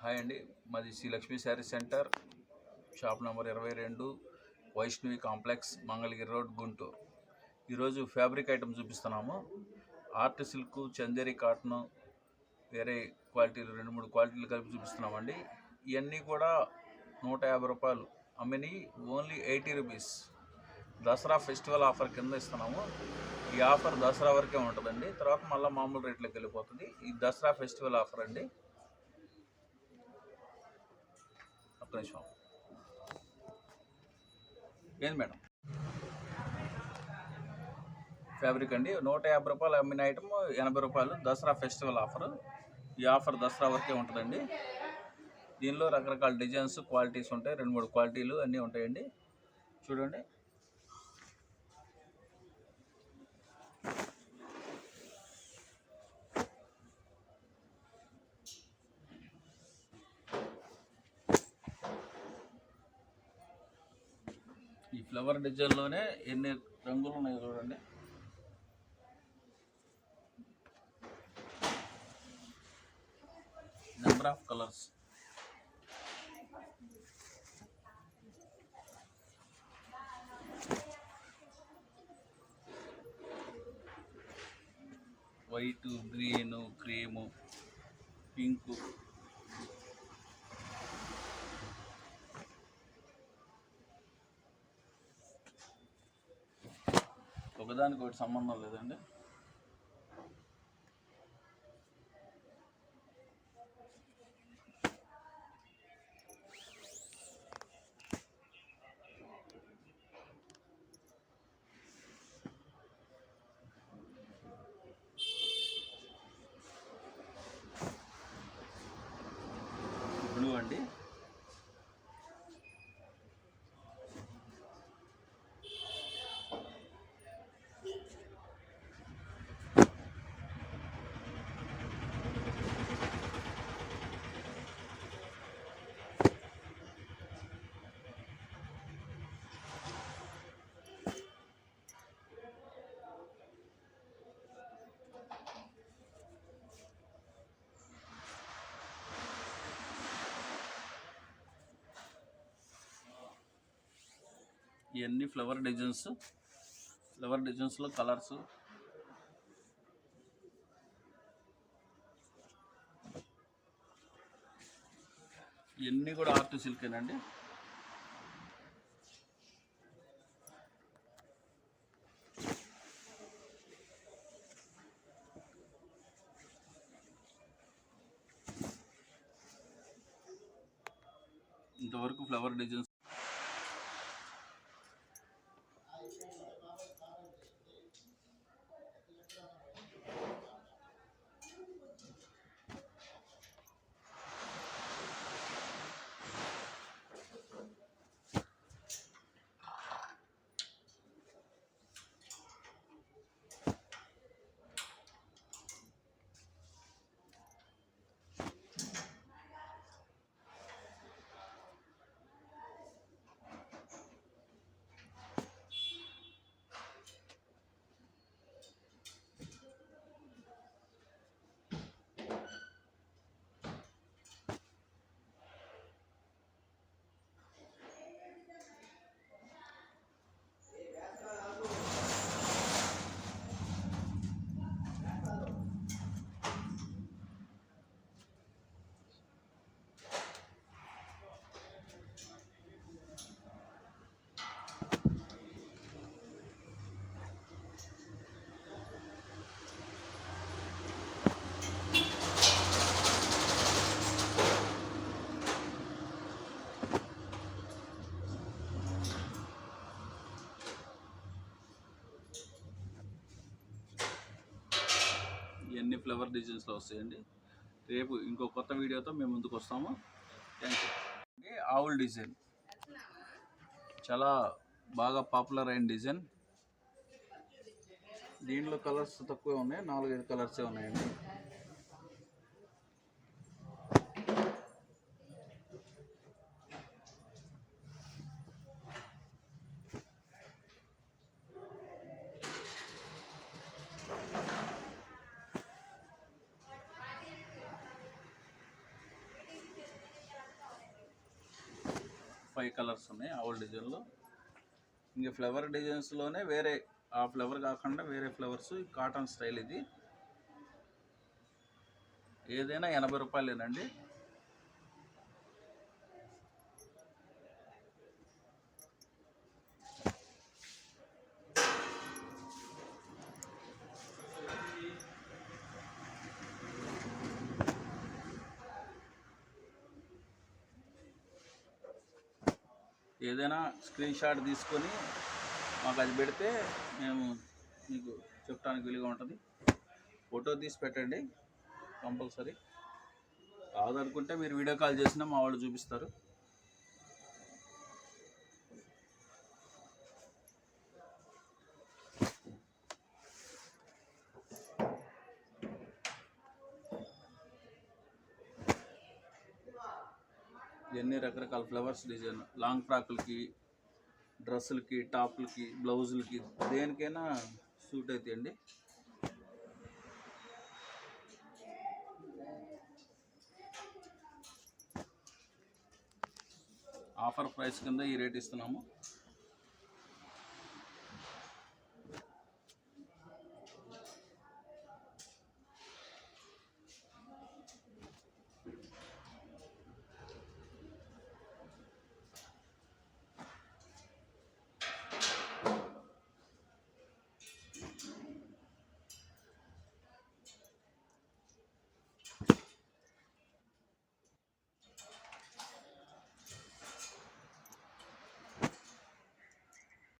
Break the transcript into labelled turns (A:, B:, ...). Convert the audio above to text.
A: Hi అండి. మాది Sri Lakshmi sari centre shop number ఇరవై రెండు వైష్ణవి కాంప్లెక్స్ మంగళగిరి రోడ్ గుంటూరు. ఈరోజు ఫ్యాబ్రిక్ ఐటమ్ చూపిస్తున్నాము. ఆర్ట్ సిల్క్ చందేరి కాటన్ వేరే క్వాలిటీలు రెండు మూడు క్వాలిటీలు కలిపి చూపిస్తున్నామండి. ఇవన్నీ కూడా నూట యాభై రూపాయలు. అమ్మిని only eighty rupees. Dasara festival offer కింద ఇస్తున్నాము. ఈ ఆఫర్ దసరా వరకే ఉంటుందండి. తర్వాత మళ్ళీ మామూలు రేట్లోకి వెళ్ళిపోతుంది. ఈ దసరా ఫెస్టివల్ ఆఫర్ అండి. ఒక్క నిమిషం ఏంది మేడం? ఫ్యాబ్రిక్ అండి. నూట యాభై రూపాయలు అమ్మిన ఐటమ్ ఎనభై రూపాయలు దసరా ఫెస్టివల్ ఆఫర్. ఈ ఆఫర్ దసరా వరకే ఉంటుందండి. దీనిలో రకరకాల డిజైన్స్ క్వాలిటీస్ ఉంటాయి. రెండు మూడు క్వాలిటీలు అన్నీ ఉంటాయండి. చూడండి. ఈ ఫ్లవర్ డిజైన్లోనే ఎన్ని రంగులు ఉన్నాయి చూడండి. Number of colours white green cream pink ఒకదానికి ఒకటి సంబంధం లేదండి బ్లూ అండి ఇవన్నీ ఫ్లవర్ డిజైన్స్. ఫ్లవర్ డిజైన్స్లో కలర్స్. ఇవన్నీ కూడా ఆర్ట్ సిల్కేనండి. ఇంతవరకు ఫ్లవర్ డిజైన్స్ ఇవన్నీ ఫ్లవర్ డిజైన్స్లో వస్తాయండి? రేపు ఇంకో కొత్త వీడియోతో మేము ముందుకు వస్తాము. Thank you owl design. చాలా బాగా పాపులర్ అయిన డిజైన్. దీంట్లో కలర్స్ తక్కువే ఉన్నాయి. నాలుగైదు కలర్సే ఉన్నాయండి. ఫైవ్ కలర్స్ ఉన్నాయి ఆవుల డిజైన్లో ఇంకా ఫ్లవర్ డిజైన్స్లోనే వేరే ఆ ఫ్లవర్ కాకుండా వేరే ఫ్లవర్స్ కాటన్ స్టైల్ ఇది. ఏదైనా ఎనభై రూపాయలేనండి. ఏదైనా స్క్రీన్ షాట్ తీసుకొని మాకు అది పెడితే మేము మీకు చెప్పడానికి వీలుగా ఉంటుంది. ఫోటో తీసి పెట్టండి. కంపల్సరీ కాదనుకుంటే మీరు వీడియో కాల్ చేసినా మా వాళ్ళు చూపిస్తారు. ఇవన్నీ రకరకాల ఫ్లవర్స్ డిజైన్ లాంగ్ ఫ్రాక్లకి డ్రెస్సులకి టాప్లకి బ్లౌజులకి దేనికైనా సూట్ అవుతాయండి ఆఫర్ ప్రైస్ కింద ఈ రేట్ ఇస్తున్నాము.